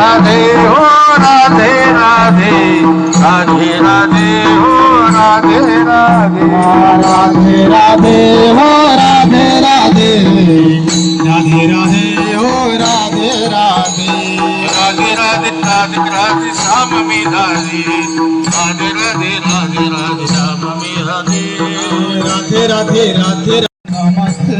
রাধে হো রাধে রাধে রাধে রাধে হো রাধে রাধে রাধে রাধে হো রাধে রাধে রাধে রাধে হো রাধে রাধে রাধে রাধে রাধে রাধে শ্যাম মে রাধে রাধে রাধে রাধে রাধে শ্যাম মে রাধে রাধে রাধে রাধে নমস্তে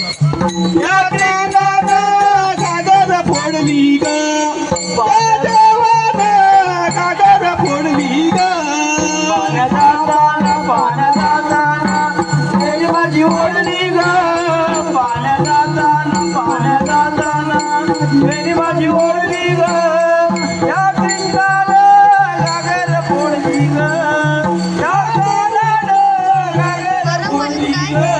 दादा कागद पूर्वी गादा कागद पोर्वी गादा दादा पाणी वाजू बोलली गा दादा पाणी वाजू वर्मी ग्री दादा कागद पोर्ली गोष्ट कागद कोणी